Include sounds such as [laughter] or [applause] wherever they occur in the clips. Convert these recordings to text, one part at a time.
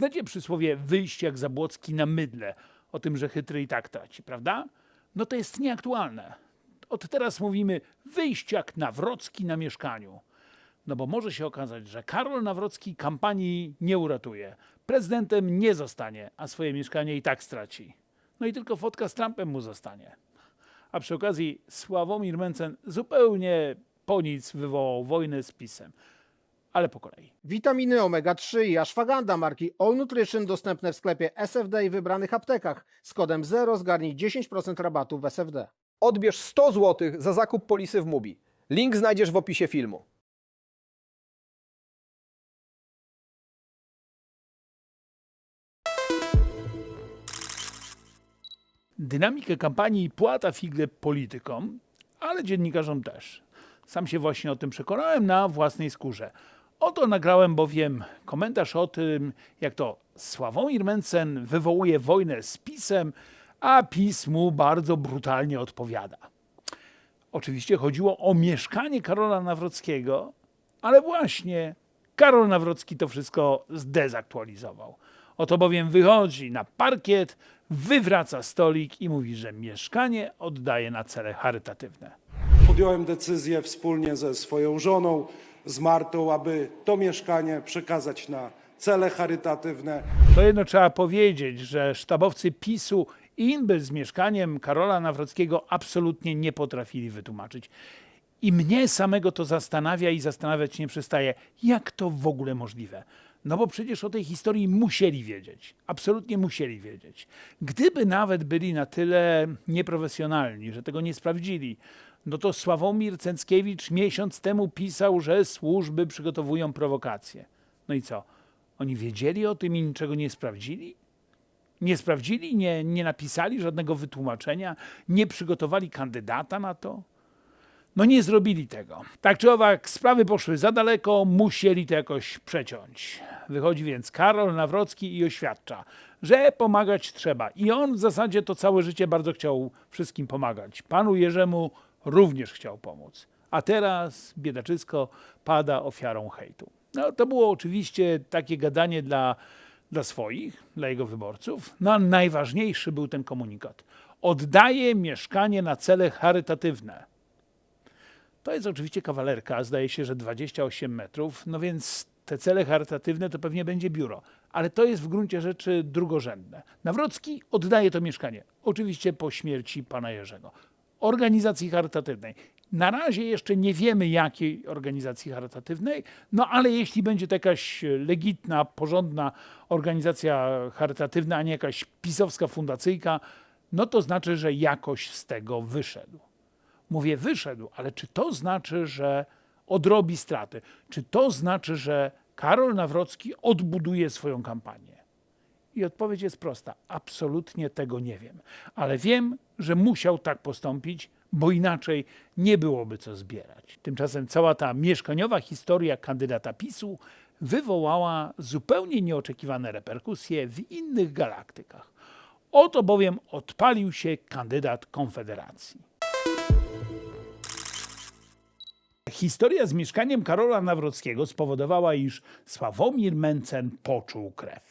Znacie przysłowie wyjść jak Zabłocki na mydle, o tym, że chytry i tak traci, prawda? No to jest nieaktualne. Od teraz mówimy wyjść jak Nawrocki na mieszkaniu. No bo może się okazać, że Karol Nawrocki kampanii nie uratuje. Prezydentem nie zostanie, a swoje mieszkanie i tak straci. No i tylko fotka z Trumpem mu zostanie. A przy okazji Sławomir Mencen zupełnie po nic wywołał wojnę z PiSem. Ale po kolei. Witaminy omega-3 i ashwagandha marki All Nutrition dostępne w sklepie SFD i wybranych aptekach. Z kodem 0 zgarnij 10% rabatu w SFD. Odbierz 100 zł za zakup polisy w Mubi. Link znajdziesz w opisie filmu. Dynamikę kampanii płata figle politykom, ale dziennikarzom też. Sam się właśnie o tym przekonałem na własnej skórze. Oto nagrałem bowiem komentarz o tym, jak to Sławomir Mencen wywołuje wojnę z PiSem, a PiS mu bardzo brutalnie odpowiada. Oczywiście chodziło o mieszkanie Karola Nawrockiego, ale właśnie Karol Nawrocki to wszystko zdezaktualizował. Oto bowiem wychodzi na parkiet, wywraca stolik i mówi, że mieszkanie oddaje na cele charytatywne. Podjąłem decyzję wspólnie ze swoją żoną, z Martą, aby to mieszkanie przekazać na cele charytatywne. To jedno trzeba powiedzieć, że sztabowcy PiSu im by z mieszkaniem Karola Nawrockiego absolutnie nie potrafili wytłumaczyć. I mnie samego to zastanawia i zastanawiać nie przestaje, jak to w ogóle możliwe. No bo przecież o tej historii musieli wiedzieć. Absolutnie musieli wiedzieć. Gdyby nawet byli na tyle nieprofesjonalni, że tego nie sprawdzili, no to Sławomir Cęckiewicz miesiąc temu pisał, że służby przygotowują prowokacje. No i co? Oni wiedzieli o tym i niczego nie sprawdzili? Nie sprawdzili, nie, nie napisali żadnego wytłumaczenia, nie przygotowali kandydata na to? No nie zrobili tego. Tak czy owak, sprawy poszły za daleko, musieli to jakoś przeciąć. Wychodzi więc Karol Nawrocki i oświadcza, że pomagać trzeba. I on w zasadzie to całe życie bardzo chciał wszystkim pomagać. Panu Jerzemu również chciał pomóc. A teraz biedaczysko pada ofiarą hejtu. No, to było oczywiście takie gadanie dla, dla swoich, dla jego wyborców. No, najważniejszy był ten komunikat. Oddaje mieszkanie na cele charytatywne. To jest oczywiście kawalerka, zdaje się, że 28 metrów, no więc te cele charytatywne to pewnie będzie biuro. Ale to jest w gruncie rzeczy drugorzędne. Nawrocki oddaje to mieszkanie, oczywiście po śmierci pana Jerzego. Organizacji charytatywnej. Na razie jeszcze nie wiemy, jakiej organizacji charytatywnej, no ale jeśli będzie to jakaś legitna, porządna organizacja charytatywna, a nie jakaś pisowska fundacyjka, no to znaczy, że jakoś z tego wyszedł. Mówię, wyszedł, ale czy to znaczy, że odrobi straty? Czy to znaczy, że Karol Nawrocki odbuduje swoją kampanię? I odpowiedź jest prosta: absolutnie tego nie wiem. Ale wiem, że musiał tak postąpić, bo inaczej nie byłoby co zbierać. Tymczasem cała ta mieszkaniowa historia kandydata PiSu wywołała zupełnie nieoczekiwane reperkusje w innych galaktykach. Oto bowiem odpalił się kandydat Konfederacji. Historia z mieszkaniem Karola Nawrockiego spowodowała, iż Sławomir Mencen poczuł krew.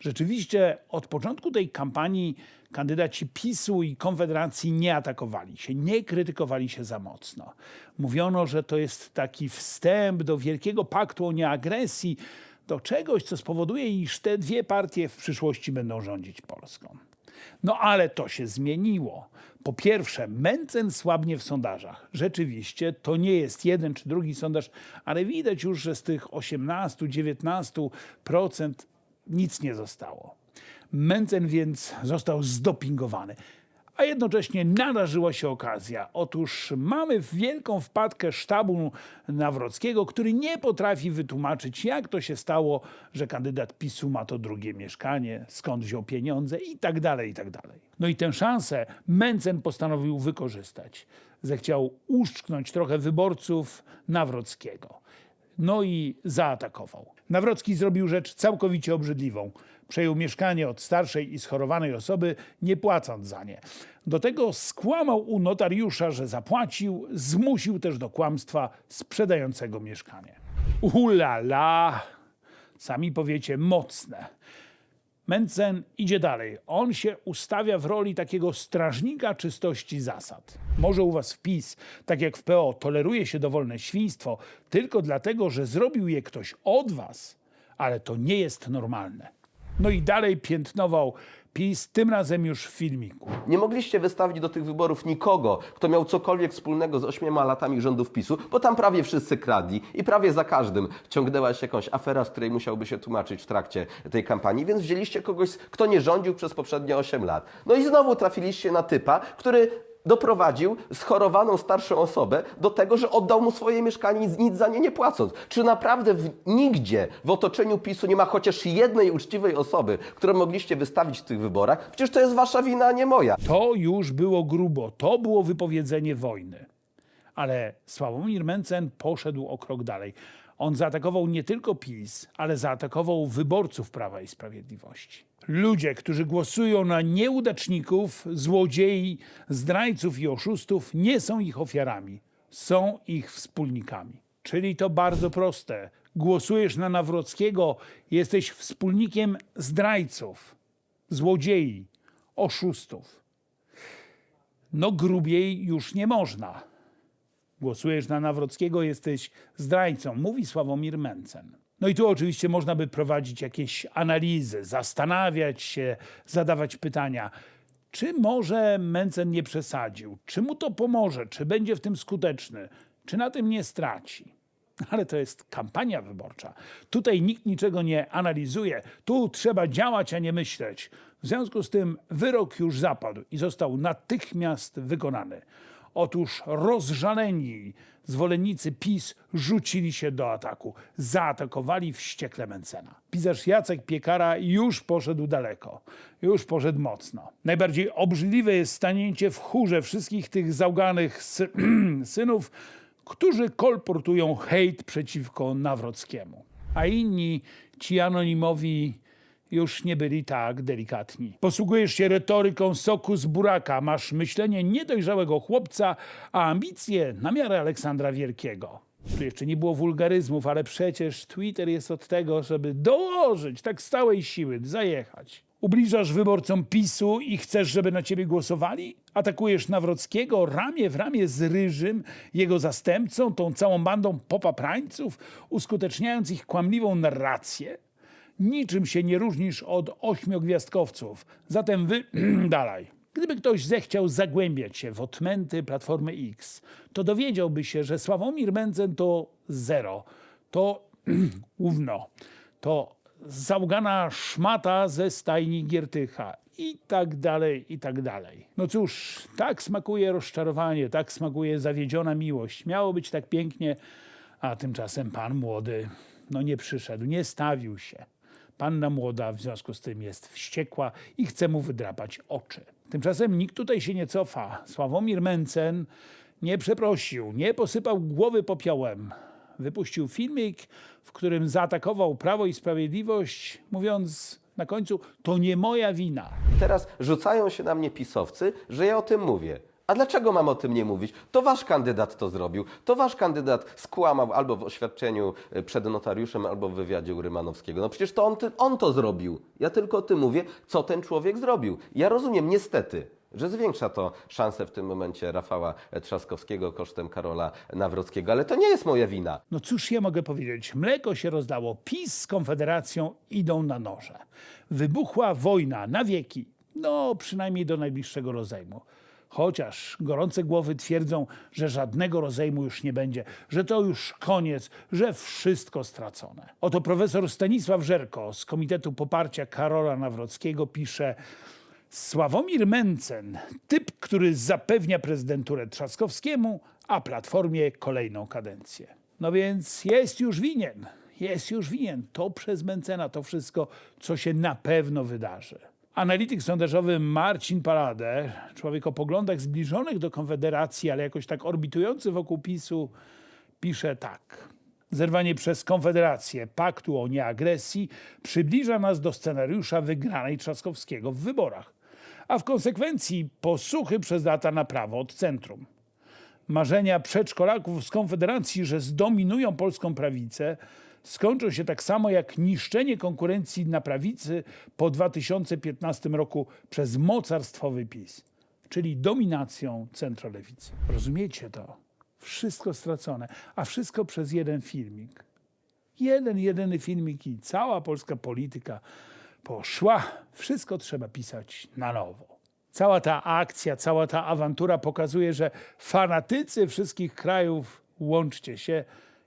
Rzeczywiście od początku tej kampanii kandydaci PiSu i Konfederacji nie atakowali się, nie krytykowali się za mocno. Mówiono, że to jest taki wstęp do wielkiego paktu o nieagresji, do czegoś, co spowoduje, iż te dwie partie w przyszłości będą rządzić Polską. No ale to się zmieniło. Po pierwsze, Mencen słabnie w sondażach. Rzeczywiście to nie jest jeden czy drugi sondaż, ale widać już, że z tych 18-19% nic nie zostało. Mencen więc został zdopingowany. A jednocześnie nadarzyła się okazja. Otóż mamy wielką wpadkę sztabu Nawrockiego, który nie potrafi wytłumaczyć, jak to się stało, że kandydat PiSu ma to drugie mieszkanie, skąd wziął pieniądze i tak dalej, i tak dalej. No i tę szansę Mencen postanowił wykorzystać. Zechciał uszczknąć trochę wyborców Nawrockiego. No i zaatakował. Nawrocki zrobił rzecz całkowicie obrzydliwą. Przejął mieszkanie od starszej i schorowanej osoby, nie płacąc za nie. Do tego skłamał u notariusza, że zapłacił, zmusił też do kłamstwa sprzedającego mieszkanie. Ulala! sami powiecie, mocne. Mencen idzie dalej. On się ustawia w roli takiego strażnika czystości zasad. Może u was wpis, tak jak w PO, toleruje się dowolne świństwo tylko dlatego, że zrobił je ktoś od was, ale to nie jest normalne. No i dalej piętnował PiS, tym razem już w filmiku. Nie mogliście wystawić do tych wyborów nikogo, kto miał cokolwiek wspólnego z ośmioma latami rządów PiSu, bo tam prawie wszyscy kradli i prawie za każdym ciągnęła się jakąś afera, z której musiałby się tłumaczyć w trakcie tej kampanii, więc wzięliście kogoś, kto nie rządził przez poprzednie 8 lat. No i znowu trafiliście na typa, który doprowadził schorowaną starszą osobę do tego, że oddał mu swoje mieszkanie, nic, nic za nie nie płacąc. Czy naprawdę w, nigdzie w otoczeniu PiSu nie ma chociaż jednej uczciwej osoby, którą mogliście wystawić w tych wyborach? Przecież to jest wasza wina, a nie moja. To już było grubo, to było wypowiedzenie wojny. Ale Sławomir Mencen poszedł o krok dalej. On zaatakował nie tylko PiS, ale zaatakował wyborców Prawa i Sprawiedliwości. Ludzie, którzy głosują na nieudaczników, złodziei, zdrajców i oszustów, nie są ich ofiarami, są ich wspólnikami. Czyli to bardzo proste. Głosujesz na Nawrockiego, jesteś wspólnikiem zdrajców, złodziei, oszustów. No grubiej już nie można. Głosujesz na Nawrockiego, jesteś zdrajcą, mówi Sławomir Mencen. No i tu oczywiście można by prowadzić jakieś analizy, zastanawiać się, zadawać pytania. Czy może Mencen nie przesadził? Czy mu to pomoże? Czy będzie w tym skuteczny? Czy na tym nie straci? [laughs] Ale to jest kampania wyborcza. Tutaj nikt niczego nie analizuje. Tu trzeba działać, a nie myśleć. W związku z tym wyrok już zapadł i został natychmiast wykonany. Otóż rozżaleni zwolennicy PiS rzucili się do ataku. Zaatakowali wściekle Mencena. Pisarz Jacek Piekara już poszedł daleko. Już poszedł mocno. Najbardziej obrzydliwe jest stanięcie w chórze wszystkich tych załganych sy [clears throat] synów, którzy kolportują hejt przeciwko Nawrockiemu. A inni, ci anonimowi, już nie byli tak delikatni. Posługujesz się retoryką soku z buraka, masz myślenie niedojrzałego chłopca, a ambicje na miarę Aleksandra Wielkiego. Tu jeszcze nie było wulgaryzmów, ale przecież Twitter jest od tego, żeby dołożyć tak z całej siły, zajechać. Ubliżasz wyborcom PiSu i chcesz, żeby na ciebie głosowali? Atakujesz Nawrockiego ramię w ramię z Ryżym, jego zastępcą, tą całą bandą popaprańców, uskuteczniając ich kłamliwą narrację? Niczym się nie różnisz od ośmiogwiazdkowców. Zatem wy [clears throat] dalej. Gdyby ktoś zechciał zagłębiać się w odmęty Platformy X, to dowiedziałby się, że Sławomir Mencen to zero. To [clears throat] gówno. To załgana szmata ze stajni Giertycha. I tak dalej, i tak dalej. No cóż, tak smakuje rozczarowanie, tak smakuje zawiedziona miłość. Miało być tak pięknie, a tymczasem pan młody no nie przyszedł, nie stawił się. Panna młoda w związku z tym jest wściekła i chce mu wydrapać oczy. Tymczasem nikt tutaj się nie cofa. Sławomir Mencen nie przeprosił, nie posypał głowy popiołem. Wypuścił filmik, w którym zaatakował Prawo i Sprawiedliwość, mówiąc na końcu: To nie moja wina. Teraz rzucają się na mnie pisowcy, że ja o tym mówię. A dlaczego mam o tym nie mówić? To wasz kandydat to zrobił. To wasz kandydat skłamał albo w oświadczeniu e, przed notariuszem, albo w wywiadzie u Rymanowskiego. No przecież to on, on to zrobił. Ja tylko o tym mówię, co ten człowiek zrobił. Ja rozumiem, niestety, że zwiększa to szanse w tym momencie Rafała Trzaskowskiego kosztem Karola Nawrockiego, ale to nie jest moja wina. No cóż ja mogę powiedzieć? Mleko się rozdało. PiS z Konfederacją idą na noże. Wybuchła wojna na wieki. No, przynajmniej do najbliższego rozejmu. Chociaż gorące głowy twierdzą, że żadnego rozejmu już nie będzie, że to już koniec, że wszystko stracone. Oto profesor Stanisław Żerko z Komitetu Poparcia Karola Nawrockiego pisze: Sławomir Mencen, typ, który zapewnia prezydenturę Trzaskowskiemu, a Platformie kolejną kadencję. No więc jest już winien, jest już winien. To przez Mencena to wszystko, co się na pewno wydarzy. Analityk sondażowy Marcin Paladę, człowiek o poglądach zbliżonych do Konfederacji, ale jakoś tak orbitujący wokół PiSu, pisze tak. Zerwanie przez Konfederację paktu o nieagresji przybliża nas do scenariusza wygranej Trzaskowskiego w wyborach, a w konsekwencji posłuchy przez lata na prawo od centrum. Marzenia przedszkolaków z Konfederacji, że zdominują polską prawicę, skończą się tak samo jak niszczenie konkurencji na prawicy po 2015 roku przez mocarstwowy PiS, czyli dominacją centrolewicy. Rozumiecie to? Wszystko stracone, a wszystko przez jeden filmik. Jeden, jedyny filmik i cała polska polityka poszła. Wszystko trzeba pisać na nowo. Cała ta akcja, cała ta awantura pokazuje, że fanatycy wszystkich krajów, łączcie się,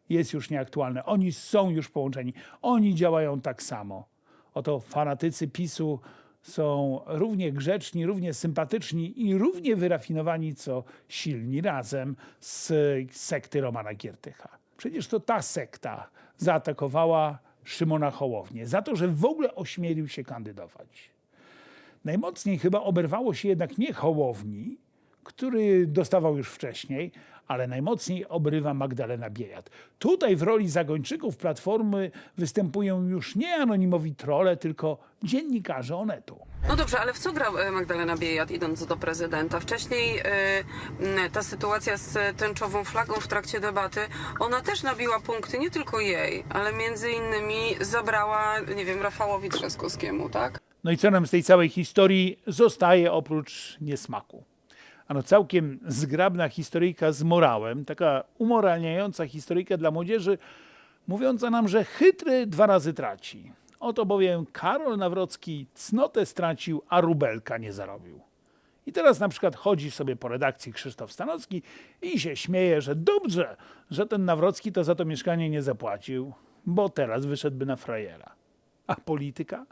jest już nieaktualne. Oni są już połączeni. Oni działają tak samo. Oto fanatycy PiSu są równie grzeczni, równie sympatyczni i równie wyrafinowani, co silni razem z sekty Romana Giertycha. Przecież to ta sekta zaatakowała Szymona Hołownię za to, że w ogóle ośmielił się kandydować. Najmocniej chyba oberwało się jednak nie Hołowni, który dostawał już wcześniej, ale najmocniej obrywa Magdalena Biejat. Tutaj w roli zagończyków Platformy występują już nie anonimowi trole, tylko dziennikarze Onetu. No dobrze, ale w co grał e, Magdalena Biejat idąc do prezydenta? Wcześniej m, ta sytuacja z tęczową flagą w trakcie debaty, ona też nabiła punkty, nie tylko jej, ale między innymi zabrała, nie wiem, Rafałowi Trzaskowskiemu, tak? No i co nam z tej całej historii zostaje oprócz niesmaku? Ano całkiem zgrabna historyjka z morałem, taka umoralniająca historyjka dla młodzieży, mówiąca nam, że chytry dwa razy traci. Oto bowiem Karol Nawrocki cnotę stracił, a rubelka nie zarobił. I teraz na przykład chodzi sobie po redakcji Krzysztof Stanowski i się śmieje, że dobrze, że ten Nawrocki to za to mieszkanie nie zapłacił, bo teraz wyszedłby na frajera. A polityka?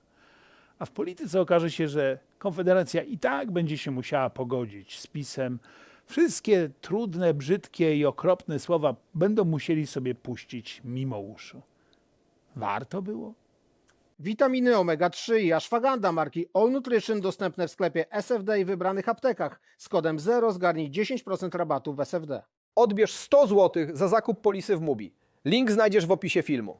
A w polityce okaże się, że Konfederacja i tak będzie się musiała pogodzić z PiSem. Wszystkie trudne, brzydkie i okropne słowa będą musieli sobie puścić mimo uszu. Warto było? Witaminy omega-3 i ashwagandha marki All Nutrition dostępne w sklepie SFD i wybranych aptekach. Z kodem 0 zgarnij 10% rabatu w SFD. Odbierz 100 zł za zakup polisy w Mubi. Link znajdziesz w opisie filmu.